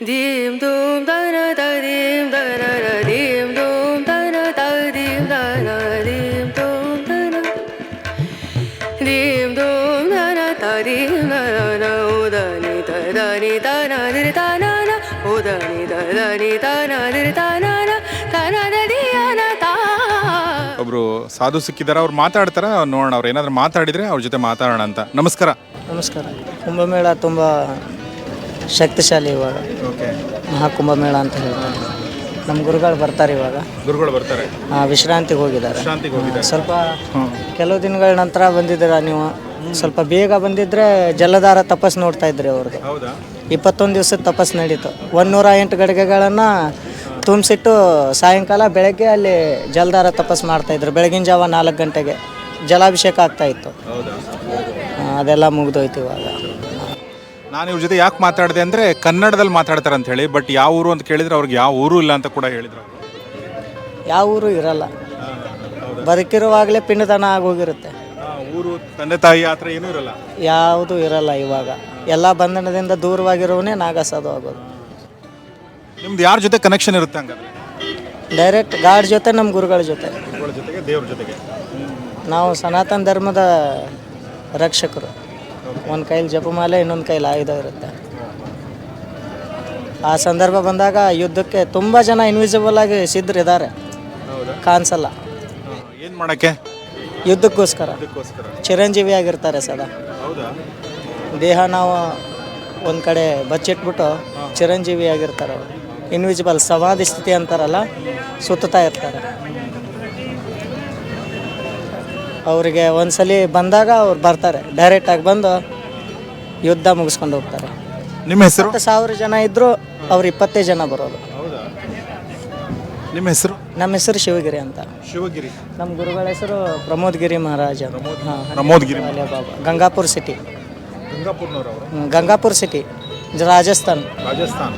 дим дум да ра та дим да ра ра дим дум да ра та дим да ра дим дум да ра дим дум да ра дим дум да ра ತರಿ ನೌದ ನಿ ತದರಿ ತನದಿ ತನನ ತಾ ಒಬ್ರು ಸಾಧು ಸಿಕ್ಕಿದರ ಅವರು ಮಾತಾಡ್ತಾರಾ ನೋಡಣ ಅವ್ರು ಏನಾದ್ರು ಮಾತಾಡಿ್ರೆ ಅವ್ರ ಜೊತೆ ಮಾತಾಡೋಣ ಅಂತ ನಮಸ್ಕಾರ ನಮಸ್ಕಾರ ತುಂಬಾ ಮೇಡಾ ತುಂಬಾ ಶಕ್ತಿಶಾಲಿ ಇವಾಗ. ಓಕೆ. ಮಹಾಕುಂಭಮೇಳ ಅಂತ ಹೇಳ್ತಾರೆ. ನಮ್ಮ ಗುರುಗಳು ಬರ್ತಾರೆ ಇವಾಗ. ಗುರುಗಳು ಬರ್ತಾರೆ. ಆ, ವಿಶ್ರಾಂತಿಗೆ ಹೋಗಿದ್ದಾರೆ. ಶಾಂತಿಗೆ ಹೋಗಿದ್ದಾರೆ. ಸ್ವಲ್ಪ ಕೆಲವು ದಿನಗಳ ನಂತರ ಬಂದಿದ್ದೀರಾ ನೀವು? ಸ್ವಲ್ಪ ಬೇಗ ಬಂದಿದ್ರೆ ಜಲಧಾರ ತಪಸ್ ನೋಡ್ತಾ ಇದ್ರಿ ಅವ್ರದ್ದು. ಹೌದಾ? ಇಪ್ಪತ್ತೊಂದು ದಿವಸದ ತಪಸ್ ನಡೀತು. ಒಂದೂರ ಎಂಟು ಗಡಿಗೆಗಳನ್ನು ತುಂಬಿಸಿಟ್ಟು ಸಾಯಂಕಾಲ ಬೆಳಗ್ಗೆ ಅಲ್ಲಿ ಜಲಧಾರ ತಪಸ್ ಮಾಡ್ತಾ ಇದ್ರು. ಬೆಳಗಿನ ಜಾವ ನಾಲ್ಕು ಗಂಟೆಗೆ ಜಲಾಭಿಷೇಕ ಆಗ್ತಾ ಇತ್ತು. ಹೌದಾ? ಆ, ಅದೆಲ್ಲ ಮುಗಿದೋಯ್ತು ಇವಾಗ. ನಾನು ಇವ್ರ ಜೊತೆ ಯಾಕೆ ಮಾತಾಡಿದೆ ಅಂದರೆ ಕನ್ನಡದಲ್ಲಿ ಮಾತಾಡ್ತಾರೆ ಅಂತ ಹೇಳಿ ಬಟ್ ಯಾವ ಊರು ಅಂತ ಕೇಳಿದ್ರೆ ಅವ್ರಿಗೆ ಯಾವ ಊರು ಇಲ್ಲ ಅಂತ ಕೂಡ ಹೇಳಿದ್ರು. ಯಾವ ಊರು ಇರಲ್ಲ. ಬದುಕಿರುವಾಗಲೇ ಪಿಂಡದಾನ ಆಗೋಗಿರುತ್ತೆ ಊರು ತಂದೆ ತಾಯಿ ಆ ಥರ ಏನೂ ಇರಲ್ಲ. ಯಾವುದು ಇರಲ್ಲ ಇವಾಗ. ಎಲ್ಲ ಬಂಧನದಿಂದ ದೂರವಾಗಿರೋನೇ ನಾಗಸಾದು ಆಗೋದು. ನಿಮ್ದು ಯಾರ ಜೊತೆ ಕನೆಕ್ಷನ್ ಇರುತ್ತೆ ಹಂಗ ಡೈರೆಕ್ಟ್ ಗಾಡ್ ಜೊತೆ ನಮ್ಮ ಗುರುಗಳ ಜೊತೆ. ಗುರುಗಳ ಜೊತೆಗೆ ದೇವ್ರ ಜೊತೆಗೆ. ನಾವು ಸನಾತನ ಧರ್ಮದ ರಕ್ಷಕರು. ಒಂದು ಕೈಲಿ ಜಪಮಾಲೆ ಇನ್ನೊಂದು ಕೈಲಿ ಆಯುಧ ಇರುತ್ತೆ. ಆ ಸಂದರ್ಭ ಬಂದಾಗ ಯುದ್ಧಕ್ಕೆ ತುಂಬ ಜನ ಇನ್ವಿಸಿಬಲ್ ಆಗಿ ಸಿದ್ಧರಿದ್ದಾರೆ. ಕಾಣಿಸಲ್ಲ. ಏನು ಮಾಡೋಕ್ಕೆ? ಯುದ್ಧಕ್ಕೋಸ್ಕರ. ಚಿರಂಜೀವಿ ಆಗಿರ್ತಾರೆ ಸದಾ. ದೇಹ ನಾವು ಒಂದು ಕಡೆ ಬಚ್ಚಿಟ್ಬಿಟ್ಟು ಚಿರಂಜೀವಿ ಆಗಿರ್ತಾರೆ ಅವರು. ಇನ್ವಿಸಿಬಲ್ ಸಮಾಧಿ ಸ್ಥಿತಿ ಅಂತಾರಲ್ಲ ಸುತ್ತಾ ಇರ್ತಾರೆ. ಅವರಿಗೆ ಒಂದ್ಸಲ ಬಂದಾಗ ಅವ್ರು ಬರ್ತಾರೆ. ಡೈರೆಕ್ಟಾಗಿ ಬಂದು ಯುದ್ಧ ಮುಗಿಸ್ಕೊಂಡು ಹೋಗ್ತಾರೆ. ನಿಮ್ಮ ಹೆಸರು? ಹತ್ತು ಸಾವಿರ ಜನ ಇದ್ದರೂ ಅವ್ರು ಇಪ್ಪತ್ತೈದು ಜನ ಬರೋದು. ನಿಮ್ಮ ಹೆಸರು? ನಮ್ಮ ಹೆಸರು ಶಿವಗಿರಿ ಅಂತ. ಶಿವಗಿರಿ. ನಮ್ಮ ಗುರುಗಳ ಹೆಸರು ಪ್ರಮೋದ್ ಗಿರಿ ಮಹಾರಾಜ ಹಾಂ ಪ್ರಮೋದ್ಗಿರಿ ಬಾಬಾ. ಗಂಗಾಪುರ್ ಸಿಟಿ ಗಂಗಾಪುರ್ನವ್ರು ಗಂಗಾಪುರ್ ಸಿಟಿ ರಾಜಸ್ಥಾನ್. ರಾಜಸ್ಥಾನ್.